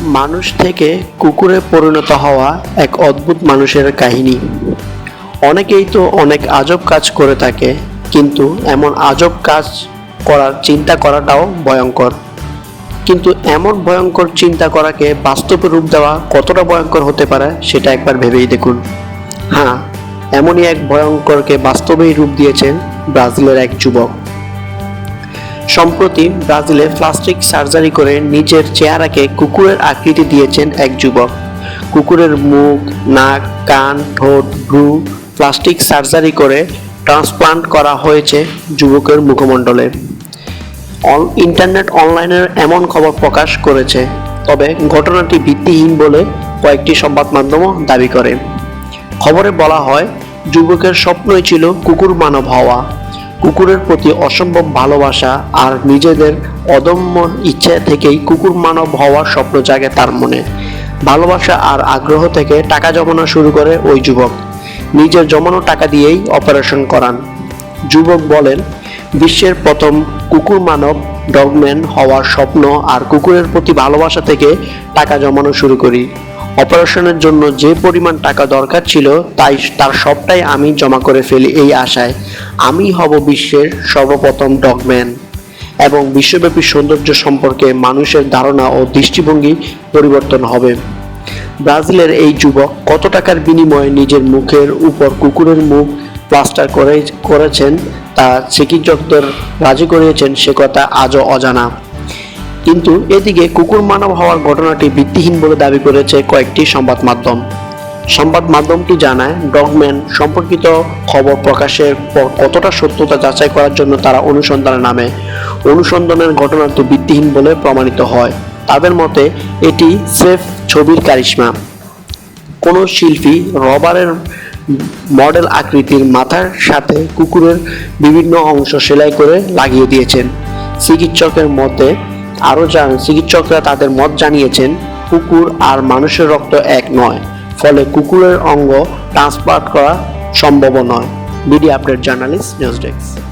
মানুষ থেকে কুকুরে পরিণত হওয়া এক অদ্ভুত মানুষের কাহিনী। অনেকেই তো অনেক আজব কাজ করে থাকে, কিন্তু এমন আজব কাজ করার চিন্তা করাটাও ভয়ঙ্কর। কিন্তু এমন ভয়ঙ্কর চিন্তা করাকে বাস্তবে রূপ দেওয়া কতটা ভয়ঙ্কর হতে পারে, সেটা একবার ভেবেই দেখুন। হ্যাঁ এমনই এক ভয়ঙ্করকে বাস্তবেই রূপ দিয়েছেন ব্রাজিলের এক যুবক। সম্প্রতি ব্রাজিলে প্লাস্টিক সার্জারি করে নিজের চেহারাকে কুকুরের আকৃতি দিয়েছেন এক যুবক। কুকুরের মুখ, নাক, কান, ঠোঁট, ভ্রু প্লাস্টিক সার্জারি করে ট্রান্সপ্লান্ট করা হয়েছে যুবকের মুখমণ্ডলে। অন- ইন্টারনেট অনলাইনের এমন খবর প্রকাশ করেছে, তবে ঘটনাটি ভিত্তিহীন বলে কয়েকটি সংবাদ মাধ্যমও দাবি করে। খবরে বলা হয়, যুবকের স্বপ্নই ছিল কুকুর মানব হওয়া। কুকুরের প্রতি অসম্ভব ভালোবাসা আর নিজেদের অদম্য ইচ্ছে থেকেই কুকুর মানব হওয়ার স্বপ্ন জাগে তার মনে। ভালোবাসা আর আগ্রহ থেকে টাকা জমানো শুরু করে ওই যুবক। নিজের জমানো টাকা দিয়েই অপারেশন করান। যুবক বলেন, বিশ্বের প্রথম কুকুর মানব ডগম্যান হওয়ার স্বপ্ন আর কুকুরের প্রতি ভালোবাসা থেকে টাকা জমানো শুরু করি। অপারেশনের জন্য যে পরিমাণ টাকা দরকার ছিল, তাই তার সবটাই আমি জমা করে ফেলি এই আশায়। আমি হব বিশ্বের সর্বপ্রথম ডগম্যান এবং বিশ্বব্যাপী সৌন্দর্য সম্পর্কে মানুষের ধারণা ও দৃষ্টিভঙ্গি পরিবর্তন হবে। ব্রাজিলের এই যুবক কত টাকার বিনিময়ে নিজের মুখের উপর কুকুরের মুখ প্লাস্টার করে, করেছেন তা চিকিৎসকদের রাজি করিয়েছেন, সে কথা আজও অজানা। কিন্তু এদিকে কুকুর মানব হওয়ার ঘটনাটি ভিত্তিহীন বলে দাবি করেছে কয়েকটি সংবাদ মাধ্যম। সংবাদ মাধ্যমটি জানায়, ডগম্যান সম্পর্কিত খবর প্রকাশের পর কতটা সত্যতা যাচাই করার জন্য তারা অনুসন্ধানে নামে। অনুসন্ধানের ঘটনাটি ভিত্তিহীন বলে প্রমাণিত হয়। তাদের মতে, এটি সেফ ছবির কারিশমা। কোনো শিল্পী রবারের মডেল আকৃতির মাথার সাথে কুকুরের বিভিন্ন অংশ সেলাই করে লাগিয়ে দিয়েছেন। চিকিৎসকের মতে আরও যান চিকিৎসকরা তাদের মত জানিয়েছেন, কুকুর আর মানুষের রক্ত এক নয়, ফলে কুকুরের অঙ্গ ট্রান্সপ্লান্ট করা সম্ভব নয়। BD update, journalist, news desk.